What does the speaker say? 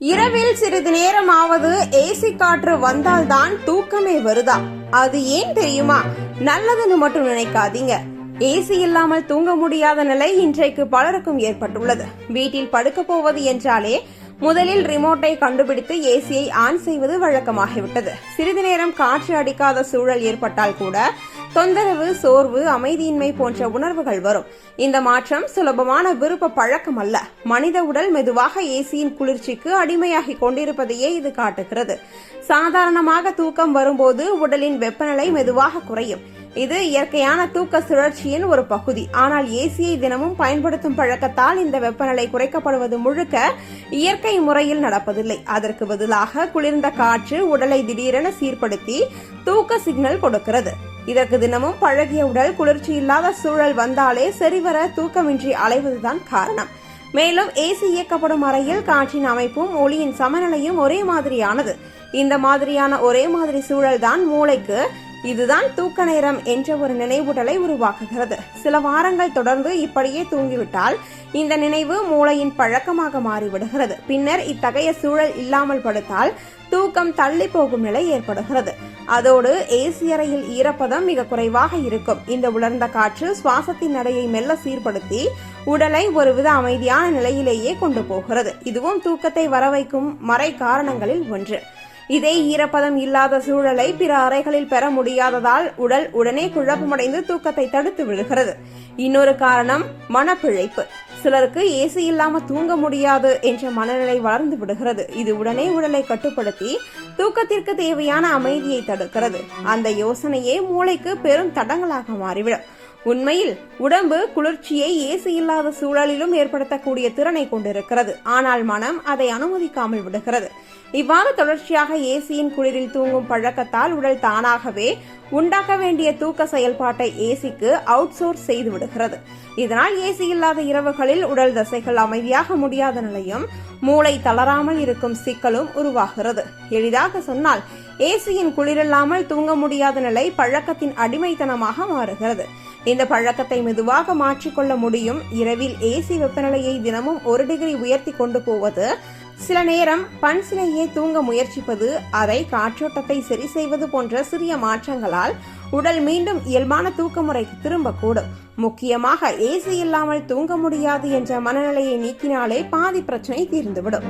இரவில் சிறிது நேரமாவது ஏசி காற்று வந்தால்தான் தூக்கமே வருதா? அது ஏன் தெரியுமா? நல்லதுன்னு மட்டும் நினைக்காதீங்க. ஏசி இல்லாமல் தூங்க முடியாத நிலை இன்றைக்கு பலருக்கும் ஏற்பட்டுள்ளது. வீட்டில் படுக்க போவது என்றாலே முதலில் ரிமோட்டை கண்டுபிடித்து ஏசியை ஆன் செய்வது வழக்கமாகிவிட்டது. சிறிது நேரம் காற்று அடிக்காத சூழல் ஏற்பட்டால் கூட தொந்தரவு சோர்வு அமைதியின்மை போன்ற உணர்வுகள் வரும். இந்த மாற்றம் சுலபமான விருப்ப பழக்கம் அல்ல. மனித உடல் மெதுவாக ஏசியின் குளிர்ச்சிக்கு அடிமையாகி கொண்டிருப்பதையே இது காட்டுகிறது. சாதாரணமாக தூக்கம் வரும்போது உடலின் வெப்பநிலை மெதுவாக குறையும். இது இயற்கையான தூக்க சுழற்சியின் ஒரு பகுதி. ஆனால் ஏசியை தினமும் பயன்படுத்தும் பழக்கத்தால் இந்த வெப்பநிலை குறைக்கப்படுவது முழுக்க இயற்கை முறையில் நடப்பதில்லை. அதற்கு பதிலாக குளிர்ந்த காற்று உடலை திடீரென சீர்படுத்தி தூக்க சிக்னல் கொடுக்கிறது. இதற்கு தினமும் பழகிய உடல் குளிர்ச்சி இல்லாத சூழல் வந்தாலே சரிவர தூக்கமின்றி அலைவதுதான் காரணம். மேலும் ஏசி இயக்கப்படும் அறையில் காற்றின் அமைப்பும் ஒளியின் சமநிலையும் ஒரே மாதிரியானது. இந்த மாதிரியான ஒரே மாதிரி சூழல்தான் மூளைக்கு இதுதான் தூக்க நேரம் என்ற ஒரு நினைவூட்டலை உருவாக்குகிறது. சில வாரங்கள் தொடர்ந்து இப்படியே தூங்கிவிட்டால் இந்த நினைவு மூளையின் பழக்கமாக மாறிவிடுகிறது. பின்னர் இத்தகைய சூழல் இல்லாமல் படுத்தால் தூக்கம் தள்ளி போகும் நிலை ஏற்படுகிறது. அதோடு ஏசி அறையில் ஈரப்பதம் மிக குறைவாக இருக்கும். இந்த உலர்ந்த காற்று சுவாசத்தின் நடையை மெல்ல சீர்படுத்தி உடலை ஒருவித அமைதியான நிலையிலேயே கொண்டு போகிறது. இதுவும் தூக்கத்தை வரவைக்கும் மறை காரணங்களில் ஒன்று. இதே ஈரப்பதம் இல்லாத சூழலை பிற அறைகளில் பெற முடியாததால் உடல் உடனே குழப்பமடைந்து தூக்கத்தை தடுத்து விடுகிறது. இன்னொரு காரணம் மனப்பிழைப்பு. சிலருக்கு ஏசி இல்லாம தூங்க முடியாது என்ற மனநிலை வளர்ந்து விடுகிறது. இது உடனே உடலை கட்டுப்படுத்தி தூக்கத்திற்கு தேவையான அமைதியை தடுக்கிறது. அந்த யோசனையே மூளைக்கு பெரும் தடங்களாக மாறிவிடும். உண்மையில் உடம்பு குளிர்ச்சியை ஏசி இல்லாத சூழலிலும் ஏற்படுத்தக்கூடிய திறனை கொண்டிருக்கிறது. ஆனால் மனம் அதை அனுமதிக்காமல் விடுகிறது. இவ்வாறு தொடர்ச்சியாக ஏசியின் குளிரில் தூங்கும் பழக்கத்தால் உடல் தானாகவே உண்டாக்க வேண்டிய தூக்க செயல்பாட்டை ஏசிக்கு அவுட் சோர்ஸ் செய்து விடுகிறது. இதனால் ஏசி இல்லாத இரவுகளில் உடல் தசைகள் அமைதியாக முடியாத நிலையும் மூளை தளராமல் இருக்கும் சிக்கலும் உருவாகிறது. எளிதாக சொன்னால் ஏசியின் குளிரில்லாமல் தூங்க முடியாத நிலை பழக்கத்தின் அடிமைத்தனமாக மாறுகிறது. இந்த பழக்கத்தை மெதுவாக மாற்றிக்கொள்ள முடியும். இரவில் ஏசி வெப்பநிலையை தினமும் ஒரு டிகிரி உயர்த்தி கொண்டு போவது. சில நேரம் பன்சிலேயே தூங்க முயற்சிப்பது அதை காற்றோட்டத்தை சரி செய்வது போன்ற சிறிய மாற்றங்களால் உடல் மீண்டும் இயல்பான தூக்க முறைக்கு திரும்பக்கூடும். முக்கியமாக ஏசி இல்லாமல் தூங்க முடியாது என்ற மனநிலையை நீக்கினாலே பாதி பிரச்சனை தீர்ந்துவிடும்.